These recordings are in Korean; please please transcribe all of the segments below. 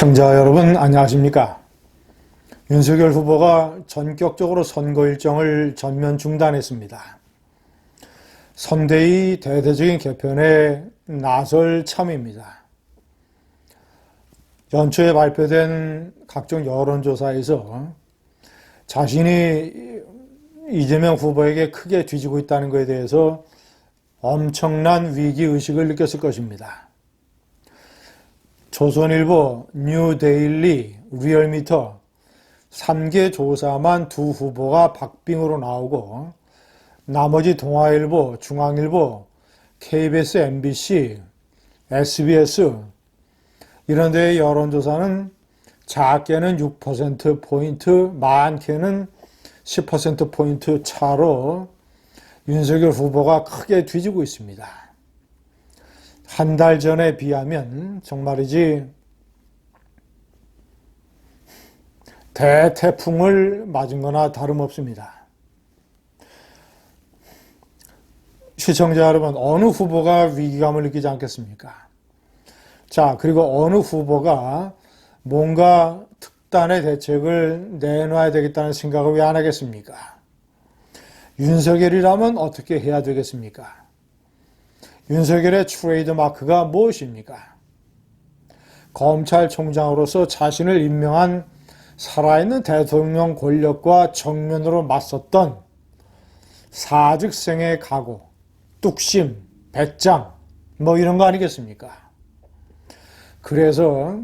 시청자 여러분 안녕하십니까? 윤석열 후보가 전격적으로 선거 일정을 전면 중단했습니다. 선대위 대대적인 개편에 나설 참입니다. 연초에 발표된 각종 여론조사에서 자신이 이재명 후보에게 크게 뒤지고 있다는 것에 대해서 엄청난 위기의식을 느꼈을 것입니다. 조선일보, 뉴데일리, 리얼미터 3개 조사만 두 후보가 박빙으로 나오고 나머지 동아일보, 중앙일보, KBS, MBC, SBS 이런 데의 여론조사는 작게는 6%포인트, 많게는 10%포인트 차로 윤석열 후보가 크게 뒤지고 있습니다. 한 달 전에 비하면 정말이지 대태풍을 맞은 거나 다름없습니다. 시청자 여러분, 어느 후보가 위기감을 느끼지 않겠습니까? 자, 그리고 어느 후보가 뭔가 특단의 대책을 내놔야 되겠다는 생각을 왜 안 하겠습니까? 윤석열이라면 어떻게 해야 되겠습니까? 윤석열의 트레이드 마크가 무엇입니까? 검찰총장으로서 자신을 임명한 살아있는 대통령 권력과 정면으로 맞섰던 사직생의 각오, 뚝심, 배짱, 뭐 이런 거 아니겠습니까? 그래서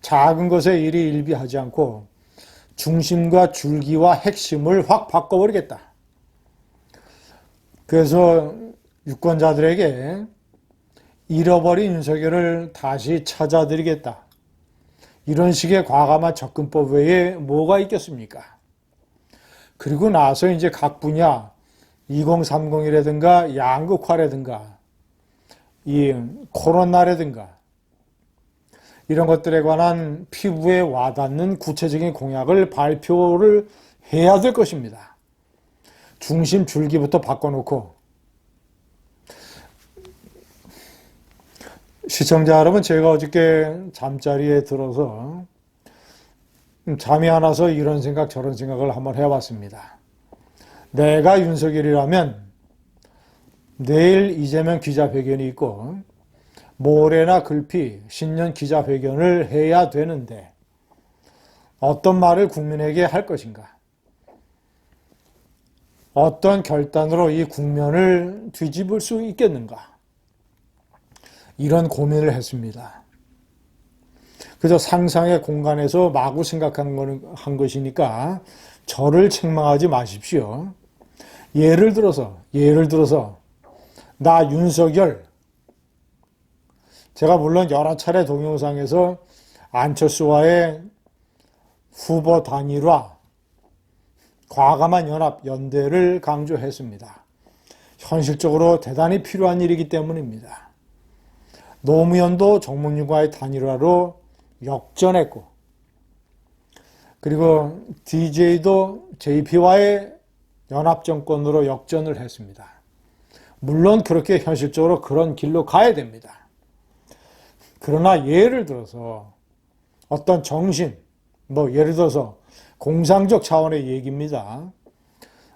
작은 것에 일이 일비하지 않고 중심과 줄기와 핵심을 확 바꿔버리겠다. 그래서 유권자들에게 잃어버린 윤석열을 다시 찾아드리겠다. 이런 식의 과감한 접근법 외에 뭐가 있겠습니까? 그리고 나서 이제 각 분야 2030이라든가 양극화라든가 이 코로나라든가 이런 것들에 관한 피부에 와닿는 구체적인 공약을 발표를 해야 될 것입니다. 중심 줄기부터 바꿔놓고 시청자 여러분, 제가 어저께 잠자리에 들어서 잠이 안 와서 이런 생각 저런 생각을 한번 해봤습니다. 내가 윤석열이라면 내일 이재명 기자회견이 있고 모레나 글피 신년 기자회견을 해야 되는데 어떤 말을 국민에게 할 것인가? 어떤 결단으로 이 국면을 뒤집을 수 있겠는가? 이런 고민을 했습니다. 그저 상상의 공간에서 마구 생각한 한 것이니까 저를 책망하지 마십시오. 예를 들어서, 예를 들어서, 나 윤석열, 제가 물론 여러 차례 동영상에서 안철수와의 후보 단일화, 과감한 연합, 연대를 강조했습니다. 현실적으로 대단히 필요한 일이기 때문입니다. 노무현도 정몽준과의 단일화로 역전했고, 그리고 DJ도 JP와의 연합정권으로 역전을 했습니다. 물론 그렇게 현실적으로 그런 길로 가야 됩니다. 그러나 예를 들어서 어떤 정신, 뭐 예를 들어서 공상적 차원의 얘기입니다.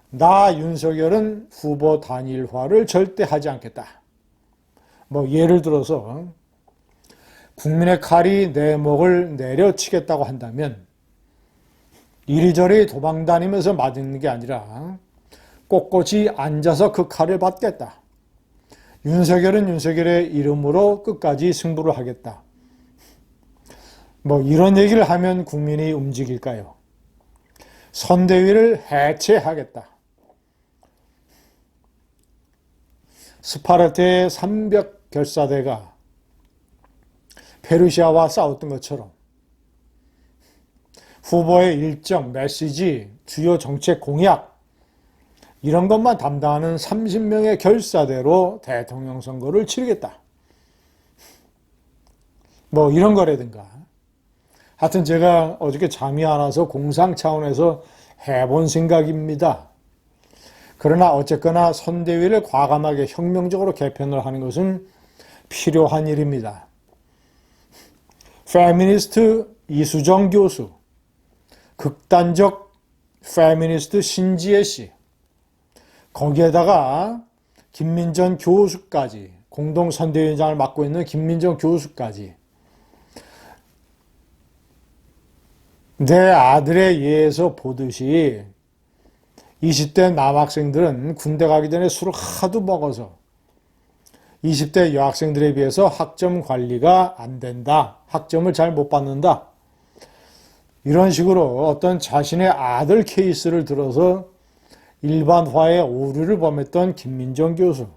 나 윤석열은 후보 단일화를 절대 하지 않겠다. 뭐 예를 들어서 국민의 칼이 내 목을 내려치겠다고 한다면 이리저리 도망다니면서 맞는 게 아니라 꼿꼿이 앉아서 그 칼을 받겠다. 윤석열은 윤석열의 이름으로 끝까지 승부를 하겠다. 뭐 이런 얘기를 하면 국민이 움직일까요? 선대위를 해체하겠다. 스파르테의 300 결사대가 페르시아와 싸웠던 것처럼 후보의 일정, 메시지, 주요 정책 공약 이런 것만 담당하는 30명의 결사대로 대통령 선거를 치르겠다. 뭐 이런 거라든가. 하여튼 제가 어저께 잠이 안 와서 공상 차원에서 해본 생각입니다. 그러나 어쨌거나 선대위를 과감하게 혁명적으로 개편을 하는 것은 필요한 일입니다. 페미니스트 이수정 교수, 극단적 페미니스트 신지혜 씨, 거기에다가 김민전 교수까지, 공동 선대위원장을 맡고 있는 김민전 교수까지, 내 아들의 예에서 보듯이 20대 남학생들은 군대 가기 전에 술을 하도 먹어서 20대 여학생들에 비해서 학점 관리가 안 된다. 학점을 잘 못 받는다. 이런 식으로 어떤 자신의 아들 케이스를 들어서 일반화의 오류를 범했던 김민정 교수.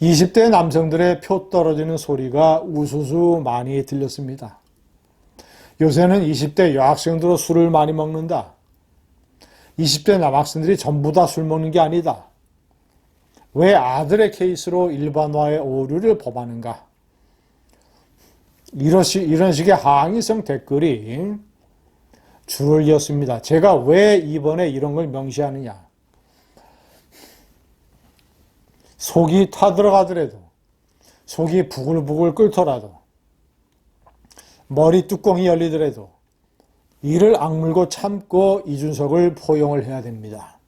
20대 남성들의 표 떨어지는 소리가 우수수 많이 들렸습니다. 요새는 20대 여학생들도 술을 많이 먹는다. 20대 남학생들이 전부 다 술 먹는 게 아니다. 왜 아들의 케이스로 일반화의 오류를 범하는가? 식, 이런 식의 항의성 댓글이 줄을 이었습니다. 제가 왜 이번에 이런 걸 명시하느냐? 속이 타들어가더라도, 속이 부글부글 끓더라도, 머리 뚜껑이 열리더라도, 이를 악물고 참고 이준석을 포용을 해야 됩니다.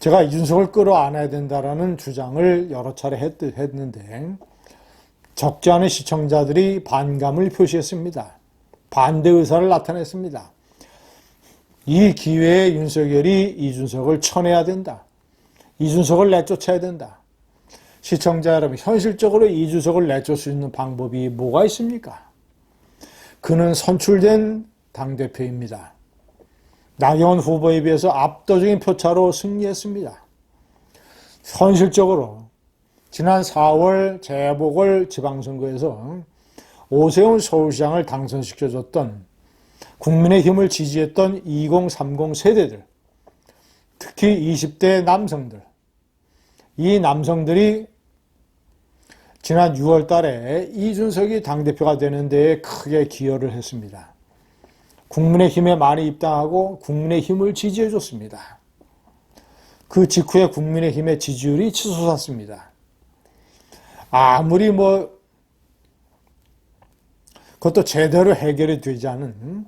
제가 이준석을 끌어안아야 된다라는 주장을 여러 차례 했, 했는데 적지 않은 시청자들이 반감을 표시했습니다. 반대 의사를 나타냈습니다. 이 기회에 윤석열이 이준석을 쳐내야 된다. 이준석을 내쫓아야 된다. 시청자 여러분, 현실적으로 이준석을 내쫓을 수 있는 방법이 뭐가 있습니까? 그는 선출된 당대표입니다. 나경원 후보에 비해서 압도적인 표차로 승리했습니다. 현실적으로 지난 4월 재보궐 지방선거에서 오세훈 서울시장을 당선시켜줬던 국민의 힘을 지지했던 2030 세대들, 특히 20대 남성들, 이 남성들이 지난 6월 달에 이준석이 당대표가 되는 데에 크게 기여를 했습니다. 국민의힘에 많이 입당하고 국민의힘을 지지해줬습니다. 그 직후에 국민의힘의 지지율이 치솟았습니다. 아무리 뭐 그것도 제대로 해결이 되지 않은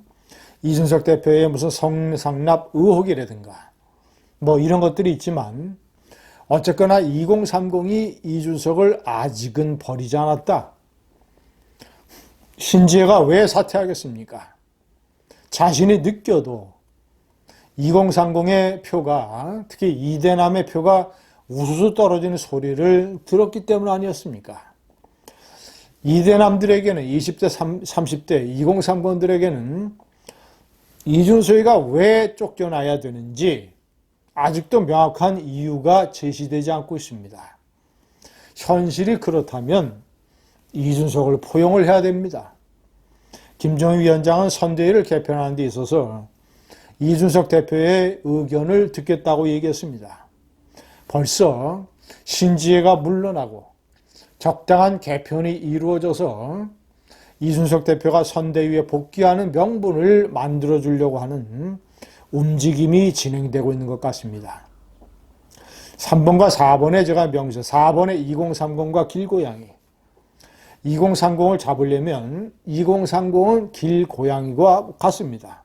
이준석 대표의 무슨 성상납 의혹이라든가 뭐 이런 것들이 있지만 어쨌거나 2030이 이준석을 아직은 버리지 않았다. 신지혜가 왜 사퇴하겠습니까? 자신이 느껴도 2030의 표가 특히 이대남의 표가 우수수 떨어지는 소리를 들었기 때문 아니었습니까? 이대남들에게는 20대, 30대, 2030들에게는 이준석이가 왜 쫓겨나야 되는지 아직도 명확한 이유가 제시되지 않고 있습니다. 현실이 그렇다면 이준석을 포용을 해야 됩니다. 김정희 위원장은 선대위를 개편하는 데 있어서 이준석 대표의 의견을 듣겠다고 얘기했습니다. 벌써 신지혜가 물러나고 적당한 개편이 이루어져서 이준석 대표가 선대위에 복귀하는 명분을 만들어 주려고 하는 움직임이 진행되고 있는 것 같습니다. 3번과 4번에 제가 명시, 4번에 2030과 길고양이. 2030을 잡으려면 2030은 길 고양이와 같습니다.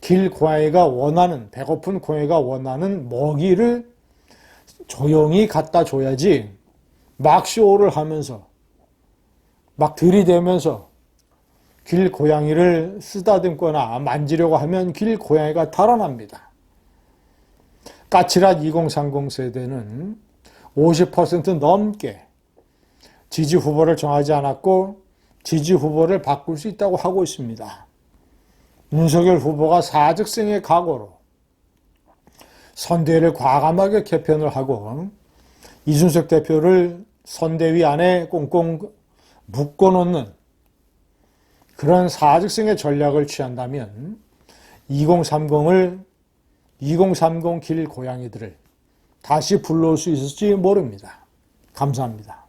길 고양이가 원하는, 배고픈 고양이가 원하는 먹이를 조용히 갖다 줘야지 막 쇼를 하면서 막 들이대면서 길 고양이를 쓰다듬거나 만지려고 하면 길 고양이가 달아납니다. 까칠한 2030 세대는 50% 넘게 지지 후보를 정하지 않았고 지지 후보를 바꿀 수 있다고 하고 있습니다. 윤석열 후보가 사직생의 각오로 선대위를 과감하게 개편을 하고 이준석 대표를 선대위 안에 꽁꽁 묶어놓는 그런 사직성의 전략을 취한다면 2030을 2030 길 고양이들을 다시 불러올 수 있을지 모릅니다. 감사합니다.